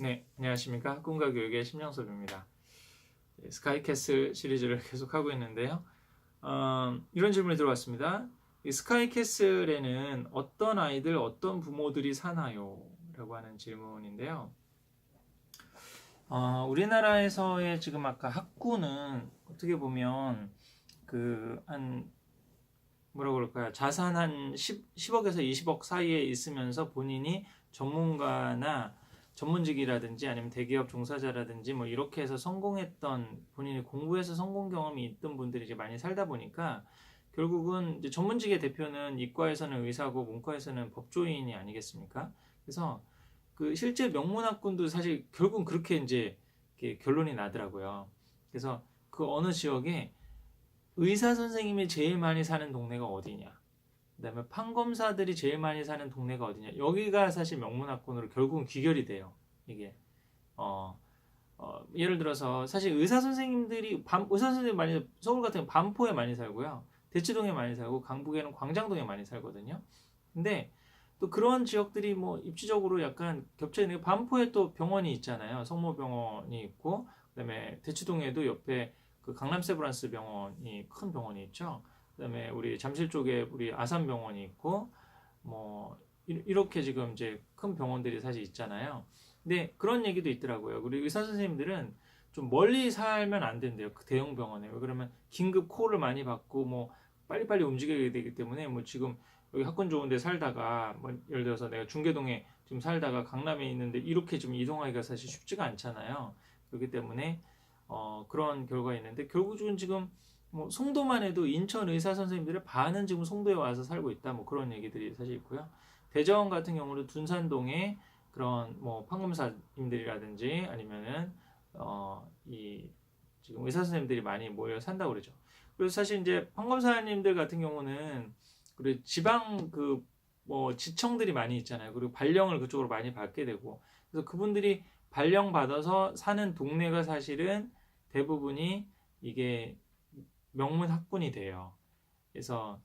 네, 안녕하십니까. 꿈과 교육의 심영섭입니다. 네, 스카이캐슬 시리즈를 계속하고 있는데요. 어, 이런 질문이 들어왔습니다. 이 스카이캐슬에는 어떤 아이들, 어떤 부모들이 사나요? 라고 하는 질문인데요. 어, 우리나라에서의 지금 아까 학구는 어떻게 보면 그 한 뭐라 그럴까요? 자산 한 10, 10억에서 20억 사이에 있으면서 본인이 전문가나 전문직이라든지 아니면 대기업 종사자라든지 뭐 이렇게 해서 성공했던 본인이 공부해서 성공 경험이 있던 분들이 이제 많이 살다 보니까 결국은 이제 전문직의 대표는 이과에서는 의사고 문과에서는 법조인이 아니겠습니까? 그래서 그 실제 명문학군도 사실 결국은 그렇게 이제 결론이 나더라고요. 그래서 그 어느 지역에 의사 선생님이 제일 많이 사는 동네가 어디냐? 그다음에 판검사들이 제일 많이 사는 동네가 어디냐? 여기가 사실 명문학군으로 결국은 귀결이 돼요. 이게 어, 어, 예를 들어서 사실 의사 선생님들이 밤, 의사 선생님 많이 서울 같은 반포에 많이 살고요. 대치동에 많이 살고 강북에는 광장동에 많이 살거든요. 근데 또 그런 지역들이 뭐 입지적으로 약간 겹쳐 있는 게 반포에 또 병원이 있잖아요. 성모병원이 있고 그다음에 대치동에도 옆에 그 강남 세브란스 병원이 큰 병원이 있죠. 그다음에 우리 잠실 쪽에 우리 아산병원이 있고 뭐 이- 이렇게 지금 이제 큰 병원들이 사실 있잖아요. 근데 그런 얘기도 있더라고요. 우리 의사 선생님들은 좀 멀리 살면 안 된대요. 그 대형 병원에. 왜 그러면 긴급 콜을 많이 받고 뭐 빨리빨리 움직여야 되기 때문에 뭐 지금 여기 학군 좋은 데 살다가 뭐 예를 들어서 내가 중계동에 지금 살다가 강남에 있는데 이렇게 좀 이동하기가 사실 쉽지가 않잖아요. 그렇기 때문에 어 그런 결과가 있는데 결국은 지금 뭐 송도만 해도 인천 의사 선생님들의 반은 지금 송도에 와서 살고 있다. 뭐 그런 얘기들이 사실 있고요. 대전 같은 경우는 둔산동에 그런 뭐 판검사님들이라든지 아니면은 어 이 지금 의사 선생님들이 많이 모여 산다고 그러죠. 그래서 사실 이제 판검사님들 같은 경우는 그리고 지방 그 뭐 지청들이 많이 있잖아요. 그리고 발령을 그쪽으로 많이 받게 되고 그래서 그분들이 발령 받아서 사는 동네가 사실은 대부분이 이게 명문 학군이 돼요. 그래서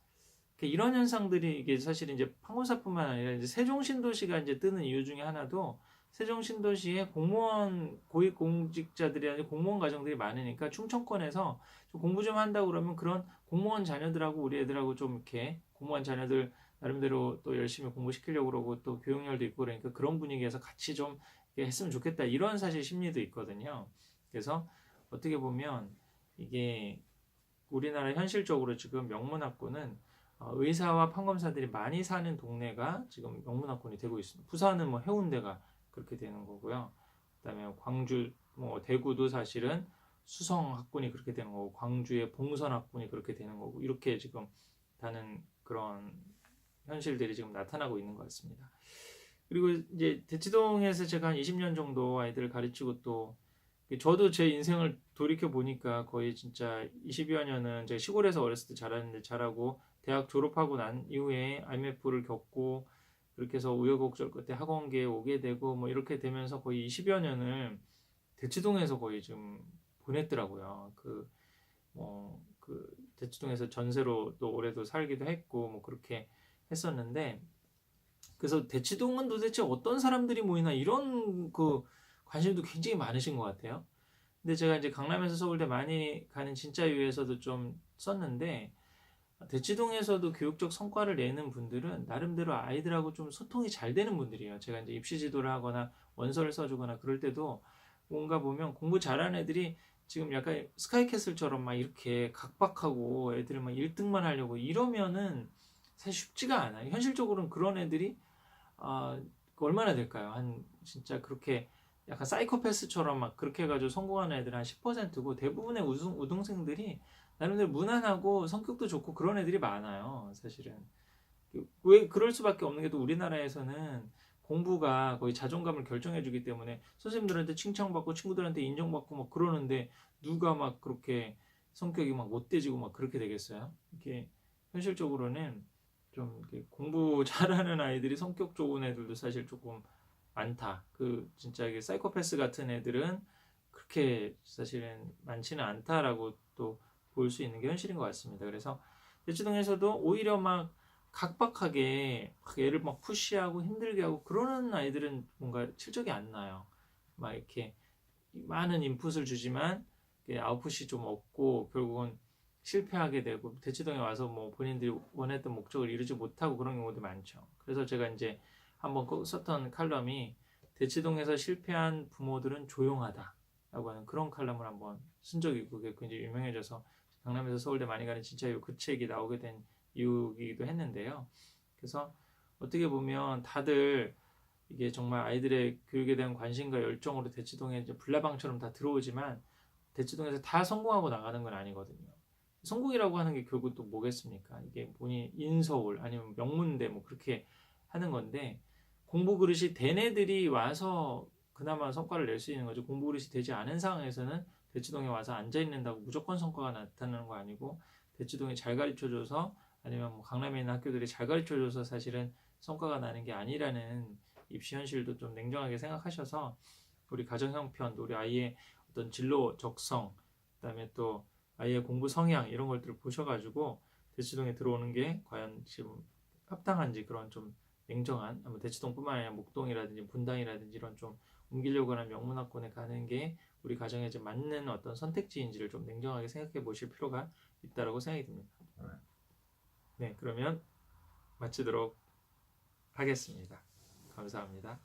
이런 현상들이 이게 사실 이제 판검사뿐만 아니라 이제 세종신도시가 이제 뜨는 이유 중에 하나도 세종신도시에 공무원 고위 공직자들이 아니라 공무원 가정들이 많으니까 충청권에서 좀 공부 좀 한다고 그러면 그런 공무원 자녀들하고 우리 애들하고 좀 이렇게 공무원 자녀들 나름대로 또 열심히 공부시키려고 그러고 또 교육열도 있고 그러니까 그런 분위기에서 같이 좀 했으면 좋겠다 이런 사실 심리도 있거든요. 그래서 어떻게 보면 이게 우리나라 현실적으로 지금 명문학군은 어, 의사와 판검사들이 많이 사는 동네가 지금 명문학군이 되고 있습니다. 부산은 뭐 해운대가 그렇게 되는 거고요. 그다음에 광주, 뭐 대구도 사실은 수성학군이 그렇게 되는 거고 광주의 봉선학군이 그렇게 되는 거고 이렇게 지금 다는 그런 현실들이 지금 나타나고 있는 것 같습니다. 그리고 이제 대치동에서 제가 한 20년 정도 아이들을 가르치고 또 저도 제 인생을 돌이켜 보니까 거의 진짜 20여 년은 제가 시골에서 어렸을 때 자랐는데 자라고 대학 졸업하고 난 이후에 IMF를 겪고 그렇게 해서 우여곡절 끝에 학원계에 오게 되고 뭐 이렇게 되면서 거의 20여 년을 대치동에서 거의 좀 보냈더라고요. 그 뭐 그 대치동에서 전세로 또 올해도 살기도 했고 뭐 그렇게 했었는데 그래서 대치동은 도대체 어떤 사람들이 모이나 이런 그 관심도 굉장히 많으신 것 같아요. 근데 제가 이제 강남에서 서울대 많이 가는 진짜 유에서도 좀 썼는데 대치동에서도 교육적 성과를 내는 분들은 나름대로 아이들하고 좀 소통이 잘 되는 분들이에요. 제가 이제 입시 지도를 하거나 원서를 써주거나 그럴 때도 뭔가 보면 공부 잘하는 애들이 지금 약간 스카이캐슬처럼 막 이렇게 각박하고 애들이 막 1등만 하려고 이러면은 사실 쉽지가 않아요. 현실적으로는 그런 애들이 아, 얼마나 될까요? 한 진짜 그렇게 약간 사이코패스처럼 막 그렇게 해가지고 성공하는 애들 한 10%고 대부분의 우승, 우등생들이 나름대로 무난하고 성격도 좋고 그런 애들이 많아요. 사실은. 왜 그럴 수밖에 없는 게 또 우리나라에서는 공부가 거의 자존감을 결정해주기 때문에 선생님들한테 칭찬받고 친구들한테 인정받고 막 그러는데 누가 막 그렇게 성격이 막 못돼지고 막 그렇게 되겠어요? 이게 현실적으로는 좀 이렇게 공부 잘하는 아이들이 성격 좋은 애들도 사실 조금 많다. 그 진짜 이게 사이코패스 같은 애들은 그렇게 사실은 많지는 않다라고 또 볼 수 있는 게 현실인 것 같습니다. 그래서 대치동에서도 오히려 막 각박하게 막 애를 막 푸시하고 힘들게 하고 그러는 아이들은 뭔가 실적이 안 나요. 막 이렇게 많은 인풋을 주지만 아웃풋이 좀 없고 결국은 실패하게 되고 대치동에 와서 뭐 본인들이 원했던 목적을 이루지 못하고 그런 경우도 많죠. 그래서 제가 이제 한번 꼭 썼던 칼럼이 대치동에서 실패한 부모들은 조용하다라고 하는 그런 칼럼을 한번 쓴 적이 있고 그게 굉장히 유명해져서 강남에서 서울대 많이 가는 진짜 이유 그 책이 나오게 된 이유이기도 했는데요. 그래서 어떻게 보면 다들 이게 정말 아이들의 교육에 대한 관심과 열정으로 대치동에 이제 불나방처럼 다 들어오지만 대치동에서 다 성공하고 나가는 건 아니거든요. 성공이라고 하는 게 결국 또 뭐겠습니까? 이게 본인 인서울 아니면 명문대 뭐 그렇게 하는 건데 공부 그릇이 된 애들이 와서 그나마 성과를 낼 수 있는 거죠. 공부 그릇이 되지 않은 상황에서는 대치동에 와서 앉아 있는다고 무조건 성과가 나타나는 거 아니고 대치동이 잘 가르쳐줘서 아니면 뭐 강남에 있는 학교들이 잘 가르쳐줘서 사실은 성과가 나는 게 아니라는 입시 현실도 좀 냉정하게 생각하셔서 우리 가정 형편, 우리 아이의 어떤 진로 적성, 그다음에 또 아이의 공부 성향 이런 것들을 보셔가지고 대치동에 들어오는 게 과연 지금 합당한지 그런 좀 냉정한 뭐 대치동뿐만 아니라 목동이라든지 분당이라든지 이런 좀 옮기려고 하는 명문학군에 가는 게 우리 가정에 좀 맞는 어떤 선택지인지를 좀 냉정하게 생각해 보실 필요가 있다라고 생각이 듭니다. 네, 그러면 마치도록 하겠습니다. 감사합니다.